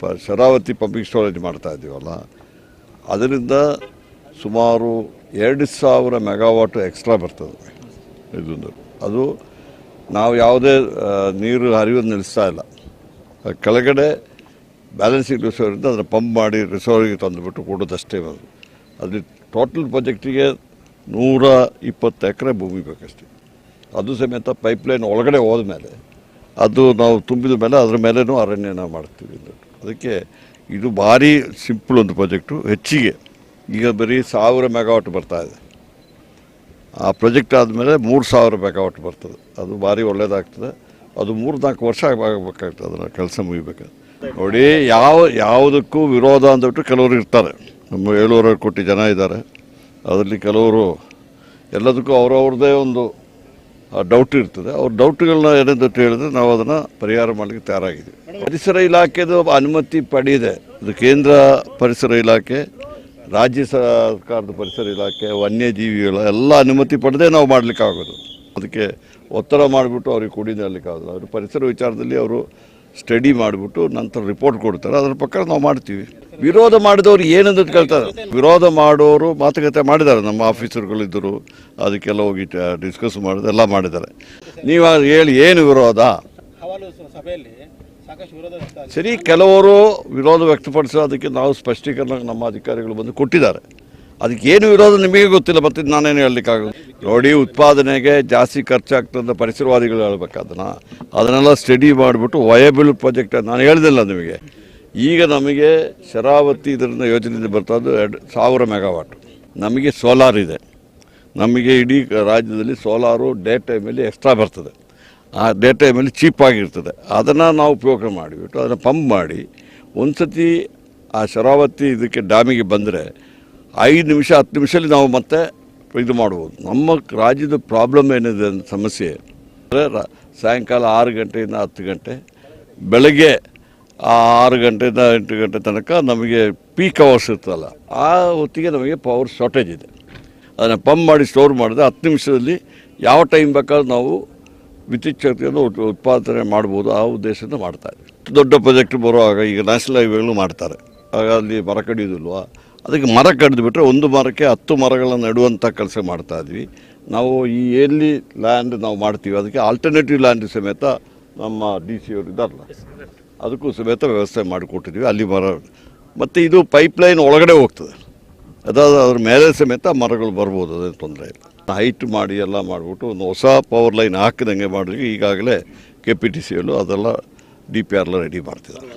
ಪ, Sharavati pumping storage ಮಾಡ್ತಾ ಇದ್ದೀವಲ್ಲ ಅದರಿಂದ ಸುಮಾರು ಎರಡು ಸಾವಿರ ಮೆಗಾವಾಟ್ ಎಕ್ಸ್ಟ್ರಾ ಬರ್ತದೆ ಇದೊಂದು ಅದು ನಾವು ಯಾವುದೇ ನೀರು ಹರಿಯೋದು ನಿಲ್ಲಿಸ್ತಾ ಇಲ್ಲ. ಕೆಳಗಡೆ ಬ್ಯಾಲೆನ್ಸಿಂಗ್ ರಿಸರ್ವಿಂದ ಅದನ್ನು ಪಂಪ್ ಮಾಡಿ ರಿಸೋರ್ಗೆ ತಂದುಬಿಟ್ಟು ಕೊಡೋದಷ್ಟೇ ಅದು. ಅಲ್ಲಿ ಟೋಟಲ್ ಪ್ರಾಜೆಕ್ಟಿಗೆ ನೂರ ಇಪ್ಪತ್ತು ಎಕರೆ ಭೂಮಿ ಬೇಕಷ್ಟೇ. ಅದು ಸಮೇತ ಪೈಪ್ಲೈನ್ ಒಳಗಡೆ ಹೋದ ಮೇಲೆ ಅದು ನಾವು ತುಂಬಿದ ಮೇಲೆ ಅದ್ರ ಮೇಲೇನೂ ಅರಣ್ಯನ ಮಾಡ್ತೀವಿ. ಅದಕ್ಕೆ ಇದು ಭಾರಿ ಸಿಂಪಲ್ ಒಂದು ಪ್ರಾಜೆಕ್ಟು, ಹೆಚ್ಚಿಗೆ. ಈಗ ಬರೀ ಸಾವಿರ ಮೆಗಾವಾಟ್ ಬರ್ತಾ ಇದೆ. ಆ ಪ್ರಾಜೆಕ್ಟ್ ಆದಮೇಲೆ ಮೂರು ಸಾವಿರ ಮೆಗಾವಾಟ್ ಬರ್ತದೆ. ಅದು ಭಾರಿ ಒಳ್ಳೆಯದಾಗ್ತದೆ ಅದು ಮೂರು ನಾಲ್ಕು ವರ್ಷ ಆಗಬೇಕಾಗ್ತದೆ ಅದನ್ನು ಕೆಲಸ ಮುಗಿಬೇಕು. ನೋಡಿ, ಯಾವ, ಯಾವುದಕ್ಕೂ ವಿರೋಧ ಅಂದ್ಬಿಟ್ಟು ಕೆಲವರು ಇರ್ತಾರೆ. ನಮ್ಮ ಏಳುವರೆ ಕೋಟಿ ಜನ ಇದ್ದಾರೆ. ಅದರಲ್ಲಿ ಕೆಲವರು ಎಲ್ಲದಕ್ಕೂ ಅವರವ್ರದ್ದೇ ಒಂದು ಡೌಟ್ ಇರ್ತದೆ. ಅವ್ರ ಡೌಟ್ಗಳನ್ನ ಏನಂತ ಹೇಳಿದ್ರೆ ನಾವು ಅದನ್ನು ಪರಿಹಾರ ಮಾಡಲಿಕ್ಕೆ ತಯಾರಾಗಿದ್ದೀವಿ ಪರಿಸರ ಇಲಾಖೆದು ಅನುಮತಿ ಪಡೆದಿದೆ ಇದು ಕೇಂದ್ರ ಪರಿಸರ ಇಲಾಖೆ, ರಾಜ್ಯ ಸರ್ಕಾರದ ಪರಿಸರ ಇಲಾಖೆ, ವನ್ಯಜೀವಿಗಳ ಎಲ್ಲ ಅನುಮತಿ ಪಡೆದೇ ನಾವು ಮಾಡಲಿಕ್ಕಾಗೋದು. ಅದಕ್ಕೆ ಒತ್ತಡ ಮಾಡಿಬಿಟ್ಟು ಅವ್ರಿಗೆ ಕುಡಿದಲಿಕ್ಕಾಗೋದು ಅವರು ಪರಿಸರ ವಿಚಾರದಲ್ಲಿ ಅವರು ಸ್ಟಡಿ ಮಾಡಿಬಿಟ್ಟು ನಂತರ ರಿಪೋರ್ಟ್ ಕೊಡ್ತಾರೆ. ಅದರ ಪ್ರಕಾರ ನಾವು ಮಾಡ್ತೀವಿ. ವಿರೋಧ ಮಾಡಿದವರು ಏನಂತ ಕೇಳ್ತಾರೆ? ವಿರೋಧ ಮಾಡೋರು ಮಾತುಕತೆ ಮಾಡಿದ್ದಾರೆ. ನಮ್ಮ ಆಫೀಸರ್ಗಳಿದ್ದರು ಅದಕ್ಕೆಲ್ಲ ಹೋಗಿ ಡಿಸ್ಕಸ್ ಮಾಡಿದ್ರು ಎಲ್ಲ ಮಾಡಿದ್ದಾರೆ. ನೀವು ಹೇಳಿ, ಏನು ವಿರೋಧ? ಸರಿ, ಕೆಲವರು ವಿರೋಧ ವ್ಯಕ್ತಪಡಿಸೋ ಅದಕ್ಕೆ ನಾವು ಸ್ಪಷ್ಟೀಕರಣ ನಮ್ಮ ಅಧಿಕಾರಿಗಳು ಬಂದು ಕೊಟ್ಟಿದ್ದಾರೆ. ಅದಕ್ಕೆ ಇರೋದು ನಿಮಗೆ ಗೊತ್ತಿಲ್ಲ, ಮತ್ತೆ ನಾನೇನು ಹೇಳಲಿಕ್ಕಾಗಲ್ಲ ನೋಡಿ, ಉತ್ಪಾದನೆಗೆ ಜಾಸ್ತಿ ಖರ್ಚಾಗ್ತದೆ ಪರಿಸರವಾದಿಗಳು ಹೇಳ್ಬೇಕು ಅದನ್ನು. ಅದನ್ನೆಲ್ಲ ಸ್ಟಡಿ ಮಾಡಿಬಿಟ್ಟು ವಯಬಲ್ ಪ್ರಾಜೆಕ್ಟ್ ನಾನು ಹೇಳ್ದಿಲ್ಲ ನಿಮಗೆ. ಈಗ ನಮಗೆ ಶರಾವತಿ ಇದರಿಂದ ಯೋಜನೆಯಿಂದ ಬರ್ತದ್ದು ಎರಡು ಸಾವಿರ ಮೆಗಾವಾಟ್ ನಮಗೆ ಸೋಲಾರ್ ಇದೆ. ನಮಗೆ ಇಡೀ ರಾಜ್ಯದಲ್ಲಿ ಸೋಲಾರು ಡೇ ಟೈಮಲ್ಲಿ ಎಕ್ಸ್ಟ್ರಾ ಬರ್ತದೆ. ಆ ಡೇ ಟೈಮಲ್ಲಿ ಚೀಪಾಗಿರ್ತದೆ ಅದನ್ನು ನಾವು ಉಪಯೋಗ ಮಾಡಿಬಿಟ್ಟು ಅದನ್ನು ಪಂಪ್ ಮಾಡಿ ಒಂದು ಸತಿ ಆ ಶರಾವತಿ ಇದಕ್ಕೆ ಡ್ಯಾಮಿಗೆ ಬಂದರೆ ಐದು ನಿಮಿಷ, ಹತ್ತು ನಿಮಿಷದಲ್ಲಿ ನಾವು ಮತ್ತೆ ಇದು ಮಾಡ್ಬೋದು. ನಮ್ಮ ರಾಜ್ಯದ ಪ್ರಾಬ್ಲಮ್ ಏನಿದೆ ಸಮಸ್ಯೆ, ಅಂದರೆ ಸಾಯಂಕಾಲ ಆರು ಗಂಟೆಯಿಂದ ಹತ್ತು ಗಂಟೆ, ಬೆಳಗ್ಗೆ ಆರು ಗಂಟೆಯಿಂದ ಎಂಟು ಗಂಟೆ ತನಕ ನಮಗೆ ಪೀಕ್ ಅವರ್ಸ್ ಇರ್ತಲ್ಲ ಆ ಹೊತ್ತಿಗೆ ನಮಗೆ ಪವರ್ ಶಾರ್ಟೇಜ್ ಇದೆ. ಅದನ್ನು ಪಂಪ್ ಮಾಡಿ ಸ್ಟೋರ್ ಮಾಡಿದ್ರೆ ಹತ್ತು ನಿಮಿಷದಲ್ಲಿ ಯಾವ ಟೈಮ್ ಬೇಕಾದ್ರೂ ನಾವು ವಿದ್ಯುತ್ ಶಕ್ತಿಯನ್ನು ಉತ್ಪಾದನೆ ಮಾಡ್ಬೋದು, ಆ ಉದ್ದೇಶದಿಂದ ಮಾಡ್ತಾರೆ ದೊಡ್ಡ ಪ್ರಾಜೆಕ್ಟ್ ಬರುವಾಗ ಈಗ ನ್ಯಾಷನಲ್ ಹೈವೇಗಳು ಮಾಡ್ತಾರೆ. ಆಗ ಅಲ್ಲಿ ಮರ ಕಡಿಯೋದಿಲ್ವಾ ಅದಕ್ಕೆ ಮರ ಕಡಿದು ಬಿಟ್ಟರೆ ಒಂದು ಮರಕ್ಕೆ ಹತ್ತು ಮರಗಳನ್ನು ನೆಡುವಂಥ ಕೆಲಸ ಮಾಡ್ತಾ ಇದ್ವಿ. ನಾವು ಈ ಎಲ್ಲಿ ಲ್ಯಾಂಡ್ ನಾವು ಮಾಡ್ತೀವಿ. ಅದಕ್ಕೆ ಆಲ್ಟರ್ನೇಟಿವ್ ಲ್ಯಾಂಡ್ ಸಮೇತ ನಮ್ಮ ಡಿ ಸಿ ಅವರು ಇದ್ದಾರಲ್ಲ ಅದಕ್ಕೂ ಸಮೇತ ವ್ಯವಸ್ಥೆ ಮಾಡಿಕೊಟ್ಟಿದ್ವಿ. ಅಲ್ಲಿ ಮರ ಮತ್ತು ಇದು ಪೈಪ್ಲೈನ್ ಒಳಗಡೆ ಹೋಗ್ತದೆ. ಅದಾದ ಅದ್ರ ಮೇಲೆ ಸಮೇತ ಮರಗಳು ಬರ್ಬೋದು ಅದೇನು ತೊಂದರೆ ಇಲ್ಲ. ಹೈಟ್ ಮಾಡಿ ಎಲ್ಲ ಮಾಡಿಬಿಟ್ಟು ಒಂದು ಹೊಸ ಪವರ್ ಲೈನ್ ಹಾಕಿದಂಗೆ ಮಾಡಿದ್ವಿ ಈಗಾಗಲೇ ಕೆ ಪಿ ಟಿ ಸಿಯಲ್ಲೂ ಅದೆಲ್ಲ ಡಿ ಪಿ ಆರ್ಲ ರೆಡಿ ಮಾಡ್ತಿದ್ದಾರೆ.